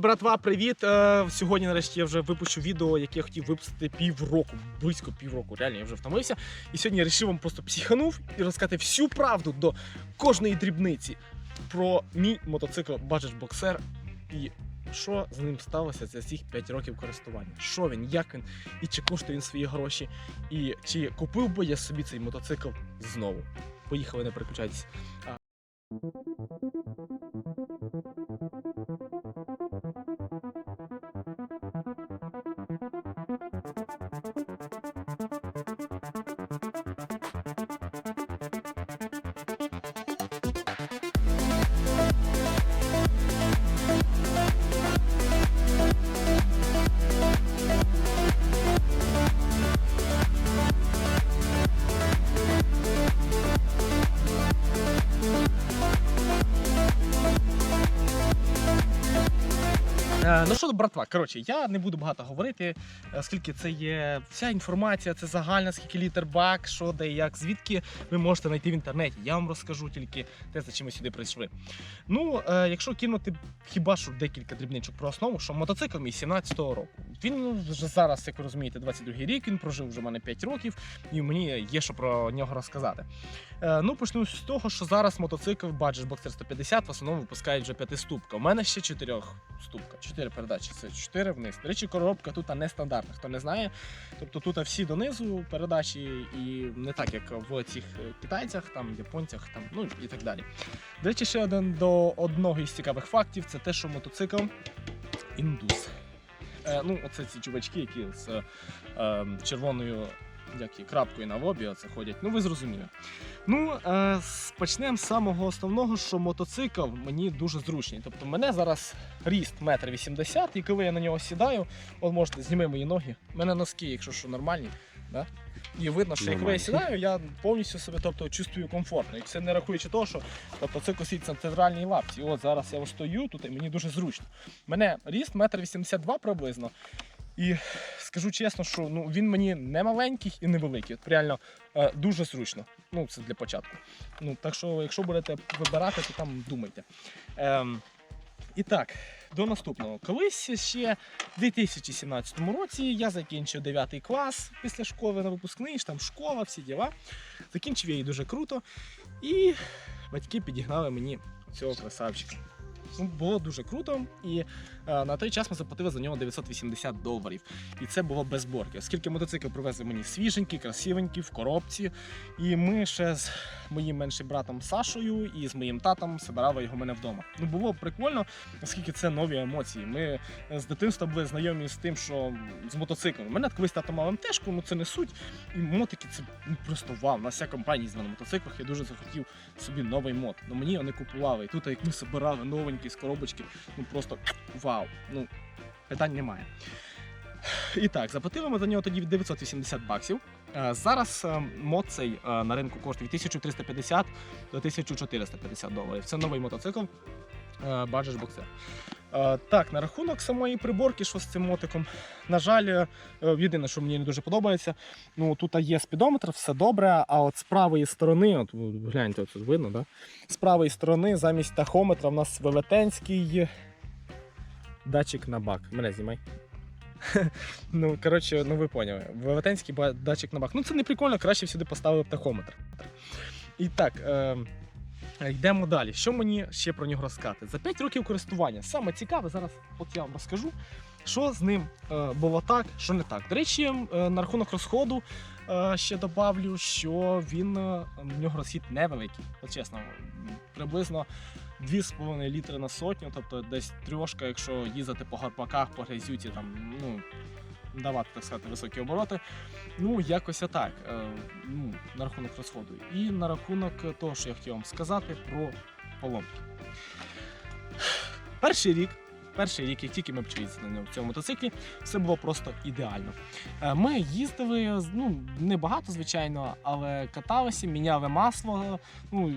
братва, привіт! Е, Сьогодні, нарешті, я вже випущу відео, яке я хотів випустити півроку, близько півроку. Реально, я вже втомився. І сьогодні я вам просто психанув і розказати всю правду до кожної дрібниці про мій мотоцикл Budget Boxer і що з ним сталося за цих 5 років користування. Що він, як він, і чи коштує він свої гроші, і чи купив би я собі цей мотоцикл знову. Поїхали, не переключайтесь. Ну що, братва, коротше, я не буду багато говорити, оскільки це є вся інформація, це загальна, скільки літр бак, що де, як, звідки ви можете знайти в інтернеті. Я вам розкажу тільки те, за чим ми сюди прийшли. Ну, е, якщо кинути хіба що декілька дрібничок про основу, що мотоцикл мій 17-го року. Він вже зараз, як ви розумієте, 22-й рік, він прожив вже в мене 5 років, і мені є що про нього розказати. Е, Ну, почну з того, що зараз мотоцикл Budget Boxer 150 в основному випускають вже п'ятиступка. У мене ще чотирьохступка, чотири передачі. Це 4 вниз. До речі, коробка тут нестандартна, хто не знає. Тобто тут всі донизу передачі, і не так, як в цих е, китайцях, там, японцях, там, ну і так далі. До речі, ще один до одного із цікавих фактів це те, що мотоцикл індус. Е, ну, оце ці чувачки, які з е, червоною як і крапкою на лобі оце ходять. Ну, ви зрозуміли. Ну, е, почнемо з самого основного, що мотоцикл мені дуже зручний. Тобто, в мене зараз ріст 1,80 м, і коли я на нього сідаю, от можете зніми мої ноги. У мене носки, якщо що, нормальні. Да? І видно, що коли я сідаю, я повністю себе тобто, чувствую комфортно. І це не рахуючи того, що тобто, це косить центральній лапці. І от зараз я стою тут і мені дуже зручно. У мене ріст 1,82 м приблизно. І скажу чесно, що ну, він мені не маленький і не великий. От реально е, дуже зручно. Ну, це для початку. Ну, так що, якщо будете вибирати, то там думайте. Ем, і так, до наступного. Колись ще в 2017 році я закінчив 9 клас після школи на випускний, там школа, всі діла. Закінчив я її дуже круто. І батьки підігнали мені цього красавчика. Було дуже круто, і е, на той час ми заплатили за нього 980 доларів. І це було без борги. Оскільки мотоцикл привезли мені свіженький, красивенький, в коробці. І ми ще з моїм меншим братом Сашою і з моїм татом збирали його мене вдома. Ну було прикольно, оскільки це нові емоції. Ми з дитинства були знайомі з тим, що з мотоциклом. Мене колись тато мав МТшку, ну це не суть. І мотики це ну, просто вау. На вся компанія їздила на мотоциклах. Я дуже захотів собі новий мод. Ну мені не купували. І тут, як ми збирали новенький з коробочки, ну просто вау. Ну, питань немає. І так, заплатили ми за нього тоді 980 баксів. Е, Зараз моцей мод цей е, на ринку коштує від 1350 до 1450 доларів. Це новий мотоцикл е, Boxer. Е, Так, на рахунок самої приборки, що з цим мотиком, на жаль, е, єдине, що мені не дуже подобається, ну тут є спідометр, все добре, а от з правої сторони, от ви гляньте, тут видно, да? з правої сторони замість тахометра в нас велетенський датчик на бак. Мене знімай. Ну, коротше, ну ви поняли. Велетенський датчик на бак. Ну це не прикольно, краще сюди поставили б тахометр. І так, е, йдемо далі. Що мені ще про нього розказати? За 5 років користування. Саме цікаве, зараз от я вам розкажу, що з ним е, було так, що не так. До речі, е, на рахунок розходу е, ще добавлю, що він е, в нього розхід невеликий. От чесно, приблизно 2,5 літри на сотню, тобто десь трьошка, якщо їздити по гарпаках, по грязюці, там, ну, давати, так сказати, високі обороти. Ну, якось отак. е, Ну, на рахунок розходу. І на рахунок того, що я хотів вам сказати про поломки. Перший рік. Перший рік, як тільки ми почали їздити на цьому мотоциклі, все було просто ідеально. Е, Ми їздили, ну, не багато, звичайно, але каталися, міняли масло, ну,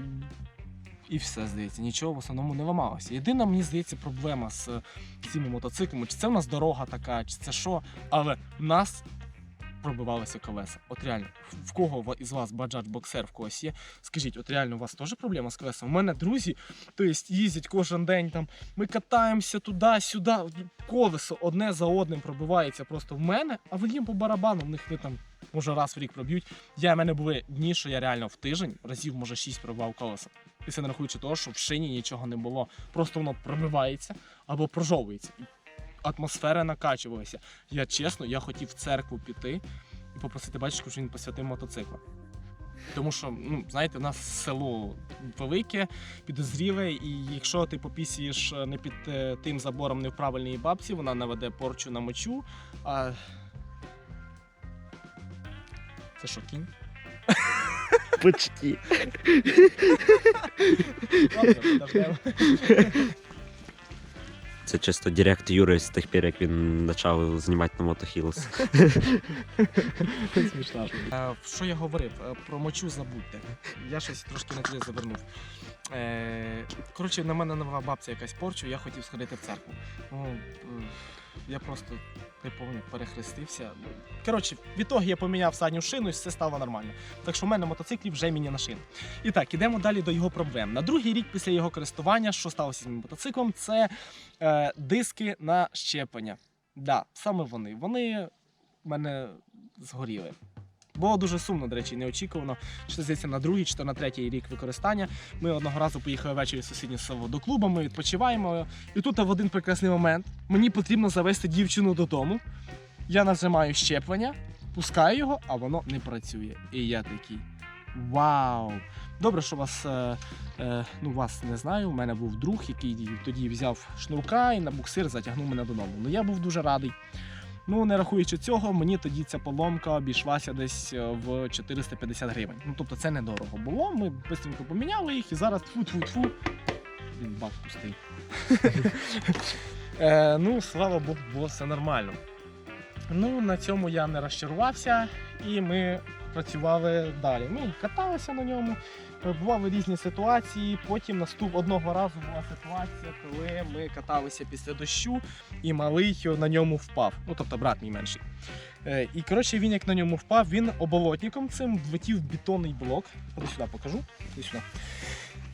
і все, здається, нічого в основному не ламалося. Єдина, мені здається, проблема з цими мотоциклами, чи це в нас дорога така, чи це що, але в нас пробивалися колеса. От реально, в кого із вас баджач боксер в когось є? Скажіть, от реально у вас теж проблема з колесом? У мене друзі, то есть, їздять кожен день там. Ми катаємося туди-сюди. Колесо одне за одним пробивається просто в мене, а в їм по барабану, в них не там. Може раз в рік проб'ють. Я в мене були дні, що я реально в тиждень разів, може, 6 пробивав колеса. І це не рахуючи того, що в шині нічого не було. Просто воно пробивається або прожовується. Атмосфера накачувалася. Я чесно, я хотів в церкву піти і попросити батюшку, щоб він посвятив мотоцикла. Тому що, ну, знаєте, у нас село велике, підозріле, і якщо ти попісієш не під е, тим забором не в правильній бабці, вона наведе порчу на мочу. А... Це що, кінь? Почти. Це чисто директ Юри з тих пір, як він почав знімати на мотохілс. Смішно. Е, Що я говорив? Е, Про мочу забудьте. Я щось трошки не туди завернув. Е, Коротше, на мене нова бабця якась порчу, я хотів сходити в церкву. Ну, е, я просто не пам'ятаю, перехрестився. Коротше, відтоді я поміняв задню шину і все стало нормально. Так що в мене мотоциклі вже міняна шина. І так, ідемо далі до його проблем. На другий рік після його користування, що сталося з моїм мотоциклом, це е, диски на щеплення. Да, саме вони. Вони в мене згоріли. Було дуже сумно, до речі, неочікувано. Чи це здається на другий, чи то на третій рік використання. Ми одного разу поїхали ввечері в сусіднє село до клубу, ми відпочиваємо. І тут в один прекрасний момент мені потрібно завести дівчину додому. Я нажимаю щеплення, пускаю його, а воно не працює. І я такий. Вау! Добре, що вас, е, е, ну вас не знаю. У мене був друг, який тоді взяв шнурка і на буксир затягнув мене додому. Ну я був дуже радий. Ну, не рахуючи цього, мені тоді ця поломка обійшлася десь е, в 450 гривень. Ну, тобто це недорого було. Ми швидко поміняли їх і зараз тфу-тфу-тфу. Він бак пустий. е, ну, слава Богу, було все нормально. Ну, на цьому я не розчарувався, і ми працювали далі. Ми каталися на ньому, бували різні ситуації. Потім наступ одного разу була ситуація, коли ми каталися після дощу, і малий на ньому впав. Ну, тобто брат мій менший. Е, І коротше, він як на ньому впав, він оболотником цим влетів бетонний блок. Ходи сюди покажу. Ходи сюди.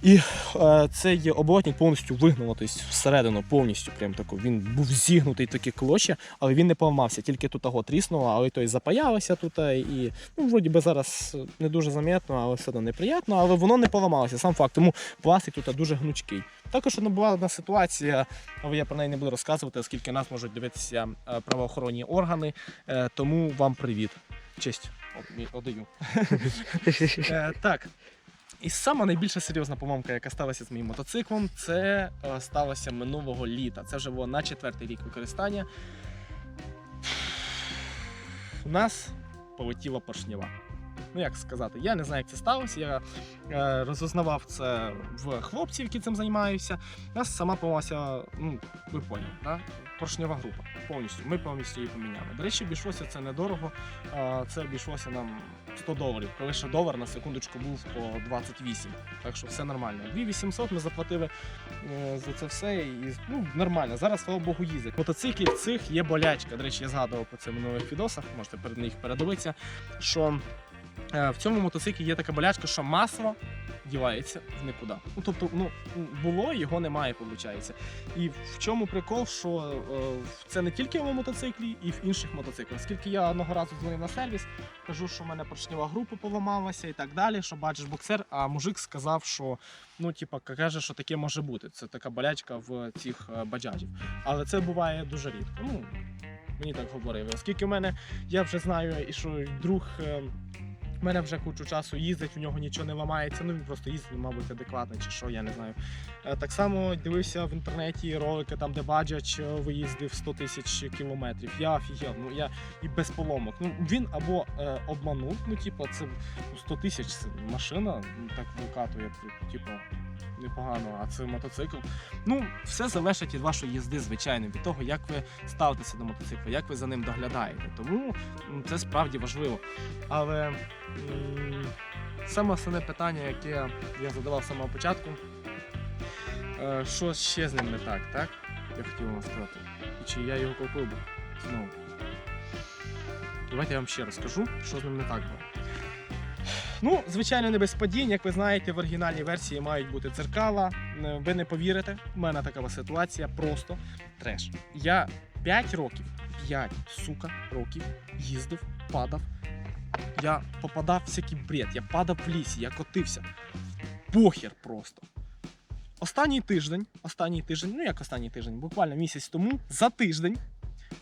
І е, цей оболотник повністю вигнуло, тобто всередину повністю прям тако. Він був зігнутий такі клочя, але він не поламався, тільки тут того тріснуло, але той запаялося тут. е, І ну, вроді би зараз не дуже замітно, але все одно неприємно, але воно не поламалося. Сам факт. Тому пластик тут дуже гнучкий. Також одна була одна ситуація, але я про неї не буду розказувати, оскільки нас можуть дивитися е, правоохоронні органи. Е, Тому вам привіт. Честь одаю. Е, Так. І сама найбільша серйозна помилка, яка сталася з моїм мотоциклом, це е, сталося минулого літа. Це вже було на четвертий рік використання. У нас полетіла поршнева. Ну, як сказати, я не знаю, як це сталося. Я е, розузнавав це в хлопців, які цим займаються. Нас сама помилася, ну, ви поняли, да? поршнева група. Повністю. Ми повністю її поміняли. До речі, обійшлося це недорого. Е, це обійшлося нам 100 доларів. Коли ще долар на секундочку був по 28. Так що все нормально. 2800 ми заплатили е, за це все. І ну, нормально. Зараз, слава Богу, їздять. Мотоциклів цих є болячка. До речі, я згадував про це в минулих відосах, можете перед них передивитися. Що в цьому мотоциклі є така болячка, що масло дівається в нікуди. Ну, тобто, ну, було, його немає, виходить. І в чому прикол, що е, це не тільки в мотоциклі, і в інших мотоциклах. Оскільки я одного разу дзвонив на сервіс, кажу, що в мене поршнева група поламалася і так далі, що бачиш боксер, а мужик сказав, що ну, типа, каже, що таке може бути. Це така болячка в цих е, баджаджів. Але це буває дуже рідко. Ну, мені так говорили. Оскільки в мене, я вже знаю, і що друг. В мене вже кучу часу їздить, у нього нічого не ламається. Ну він просто їздить, мабуть, адекватно чи що, я не знаю. Е, Так само дивився в інтернеті ролики, там, де баджач е, виїздив 100 тисяч кілометрів. Я офігел, ну я і без поломок. Ну він або е, обманув, ну типу, це ну, 100 тисяч машина, ну, так викатує, типу. Непогано, а це мотоцикл. Ну, все залежить від вашої їзди, звичайно, від того, як ви ставитеся до мотоцикла, як ви за ним доглядаєте. Тому це справді важливо. Але саме основне питання, яке я задавав з самого початку, е, що ще з ним не так, так? Я хотів вам сказати. І чи я його купив би знову. Давайте я вам ще розкажу, що з ним не так було. Ну, звичайно, не без падінь. Як ви знаєте, в оригінальній версії мають бути дзеркала. Ви не повірите, у мене така ситуація просто треш. Я 5 років, 5, сука, років їздив, падав. Я попадав в всякий бред, я падав в лісі, я котився. Похер просто. Останній тиждень, останній тиждень, ну як останній тиждень, буквально місяць тому, за тиждень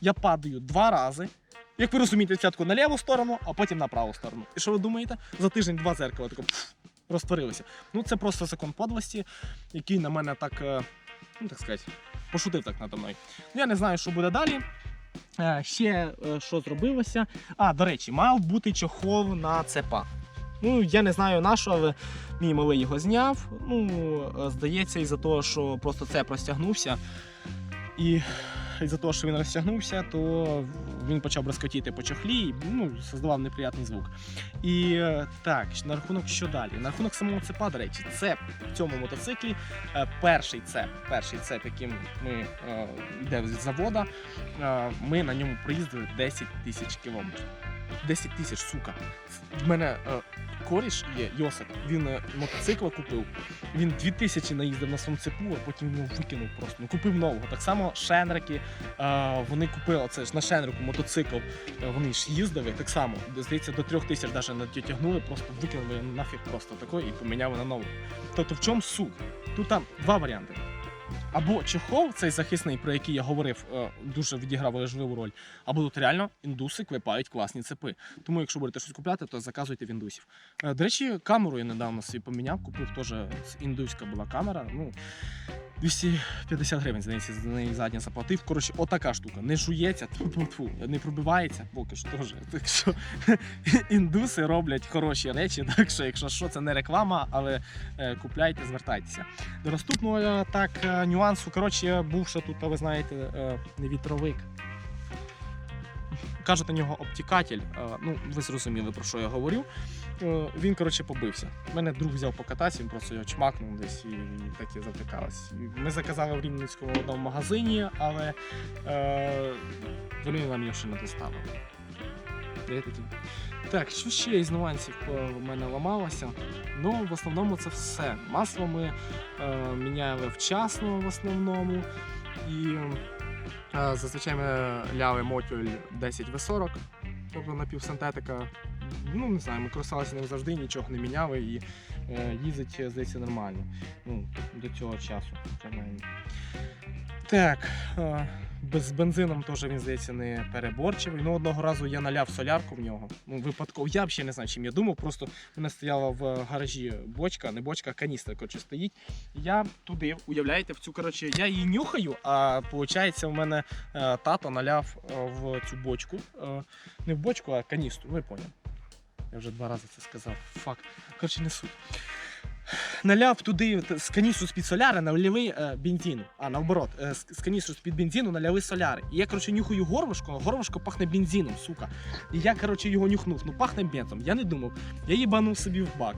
я падаю два рази. Як ви розумієте, спочатку на ліву сторону, а потім на праву сторону. І що ви думаєте? За тиждень два зеркала тако пф, розтворилися. Ну це просто закон подлості, який на мене так, е, ну так сказати, пошутив так надо мною. Ну, я не знаю, що буде далі. Е, Ще е, що зробилося. А, до речі, мав бути чохол на цепа. Ну, я не знаю на що, але мій малий його зняв. Ну, е, здається, із-за того, що просто це простягнувся. І із-за того, що він розтягнувся, то він почав розкотіти по чохлі і ну, создавав неприятний звук. І е, так, на рахунок що далі? На рахунок самого цепа, до речі, цеп в цьому мотоциклі е, перший цеп, перший цеп, яким ми е, йде з завода, ми на ньому проїздили 10 тисяч кілометрів. 10 тисяч, сука. В мене коріш є Йосип. Він е, мотоцикл купив. Він 2000 наїздив на своєму цепу, а потім його викинув просто. Ну, купив нового. Так само шенрики. Е, вони купили це ж на шенрику мотоцикл. е, Вони ж їздили так само. Здається, до 3000 навіть натягнули, просто викинули нафіг просто такої і поміняли на нову. Тобто в чому суть? Тут там два варіанти. Або чехол, цей захисний, про який я говорив, е, дуже відіграв важливу роль. Або тут реально індуси квипають класні цепи. Тому, якщо будете щось купляти, то заказуйте в індусів. Е, До речі, камеру я недавно собі поміняв, купив теж індуська була камера. Ну, 250 гривень, здається, за неї задня заплатив. Коротше, отака штука. Не жується, тьфу-тьфу, не пробивається, поки що теж. Так що індуси роблять хороші речі. Так що, якщо що, це не реклама, але е, купляйте, звертайтеся. До наступного е, так е, нюансу. Коротше, був ще тут, ви знаєте, вітровик. Кажуть на нього обтікатель. Ну, ви зрозуміли, про що я говорю. Е, Він, коротше, побився. Мене друг взяв покататися, він просто його чмакнув десь і, так і завтикалось. І Ми заказали в Рівненському одному магазині, але е, вони нам його ще не доставили. Я такий. Так, що ще із нюансів е, в мене ламалося? Ну, в основному це все. Масло ми е, міняли вчасно в основному. І е, зазвичай ми ляли мотюль 10В40, тобто напівсинтетика. Ну, не знаю, ми користувалися ним завжди, нічого не міняли і е, їздить, здається, нормально. Ну, до цього часу. Так, е, з бензином теж він, здається, не переборчивий. Ну, одного разу я наляв солярку в нього. Ну, випадково. Я взагалі не знаю, чим я думав. Просто в мене стояла в гаражі бочка, не бочка, а каністра, коротше, стоїть. Я туди, уявляєте, в цю коротше, я її нюхаю, а виходить, у мене е, тато наляв е, в цю бочку. Е, не в бочку, а каністру. Ви поняли. Я вже два рази це сказав. Фак. Коротше, не суть. Наляв туди з каністру з-під соляри наляли е, бензину. А наоборот, е, з каністру з-під бензину наляли соляри. І я, коротше, нюхаю горлышко, а горлышко пахне бензином, сука. І я, коротше, його нюхнув. Ну пахне бензом. Я не думав. Я їбанув собі в бак.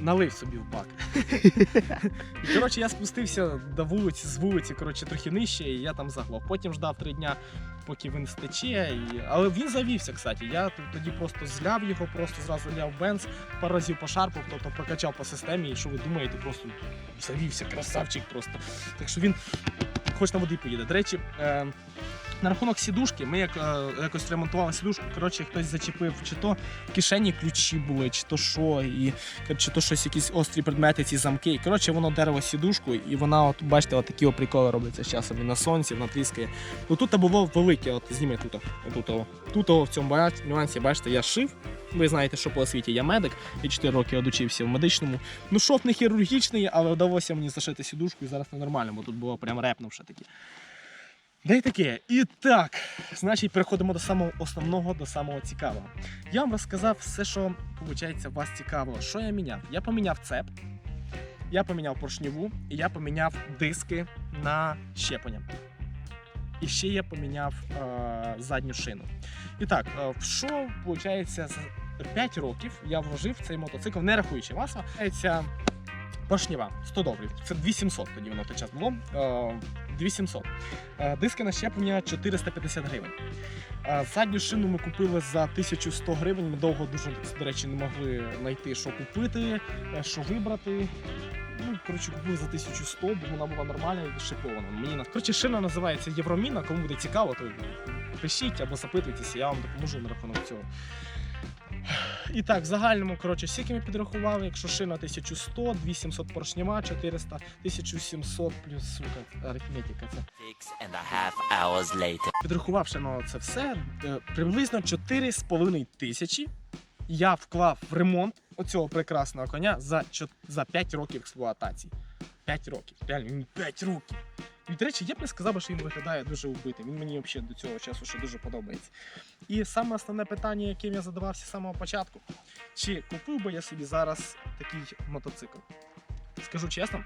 Налив собі в бак. І коротше, я спустився до вулиці, з вулиці, коротше, трохи нижче, і я там заглох. Потім ждав три дня, поки він стече. І... Але він завівся, кстати. Я тоді просто зляв його, просто зразу ляв бенз, пару разів пошарпав, тобто прокачав по системі, і що ви думаєте, просто завівся, красавчик просто. Так що він хоч на води поїде. До речі, е, на рахунок сідушки, ми як, е, якось ремонтували сідушку, коротше, хтось зачепив, чи то в кишені ключі були, чи то що, і чи то щось, якісь острі предмети, ці замки. І коротше, воно дерево сідушку, і вона, от, бачите, от такі приколи робляться з часом. На сонці, вона тріскає. Ну тут було велике, от зніми тут. Тут, тут в цьому нюансі, бачите, я шив. Ви знаєте, що по освіті я медик, я 4 роки одучився в медичному. Ну, шов не хірургічний, але вдалося мені зашити сідушку і зараз не нормально, бо тут було прям репнувше таке. Де й таке. І так, значить, переходимо до самого основного, до самого цікавого. Я вам розказав все, що виходить, вас цікавило. Що я міняв? Я поміняв цеп, я поміняв поршневу, і я поміняв диски на щеплення. І ще я поміняв е, задню шину. І так, е, в що виходить, за 5 років я вложив цей мотоцикл, не рахуючи масла. Виходить, 100 доларів. Це 2700 тоді воно в той час було. Е, 2700. Е, диски на щеплення 450 гривень. Е, задню шину ми купили за 1100 гривень. Ми довго дуже, до речі, не могли знайти, що купити, е, що вибрати. Ну, коротше, купили за 1100, бо вона була нормальна і шипована. Мені на- коротше, шина називається Євроміна. Кому буде цікаво, то пишіть або запитуйтеся, я вам допоможу на рахунок цього. І так, в загальному, коротше, скільки ми підрахували, якщо шина 1100, 2700 поршнева, 400, 1700 плюс сука, арифметика. Це Six and a half hours later. підрахувавши на це все, е, приблизно 4,5 тисячі я вклав в ремонт оцього прекрасного коня за, чо- за 5 років експлуатації. 5 років. Реально, 5 років. І, до речі, я б не сказав, що він виглядає дуже убитим. Він мені взагалі до цього часу ще дуже подобається. І саме основне питання, яким я задавався з самого початку: чи купив би я собі зараз такий мотоцикл? Скажу чесно,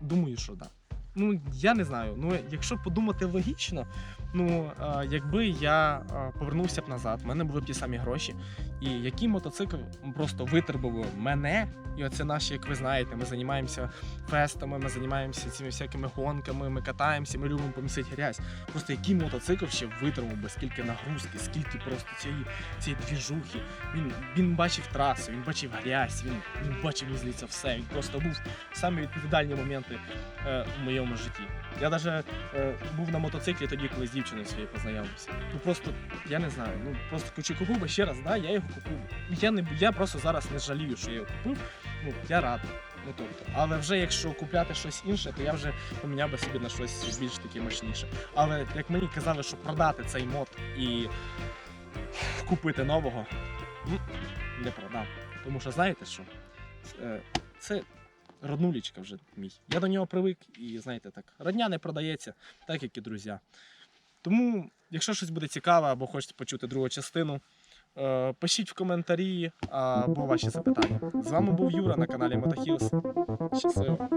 думаю, що так. Да. Ну, я не знаю. Ну, якщо подумати логічно, ну е, якби я е, повернувся б назад, в мене були б ті самі гроші, і який мотоцикл просто витербав би мене, і оце наші, як ви знаєте, ми займаємося фестами, ми займаємося цими всякими гонками, ми катаємося, ми любимо помісити грязь. Просто який мотоцикл ще витримав би, скільки нагрузки, скільки просто цієї, цієї двіжухи. Він, він бачив трасу, він бачив грязь, він, він бачив, здається, все. Він просто був самі відповідальні моменти е, в моєму житті. Я навіть е, був на мотоциклі тоді, коли з дівчиною своєю познайомився. Ну просто я не знаю. Ну просто чи купив би ще раз, да, я його купив. Я не я просто зараз не жалію, що я його купив. Ну я радий. Ну тобто, але вже якщо купляти щось інше, то я вже поміняв би собі на щось більш таке мощніше. Але як мені казали, що продати цей мод і купити нового, м, не продам. Тому що знаєте що? Е, Це роднулічка вже мій. Я до нього привик і знаєте так, родня не продається, так як і друзі. Тому, якщо щось буде цікаве або хочете почути другу частину, е, пишіть в коментарі або ваші запитання. З вами був Юра на каналі Мотохілс. Щасливо!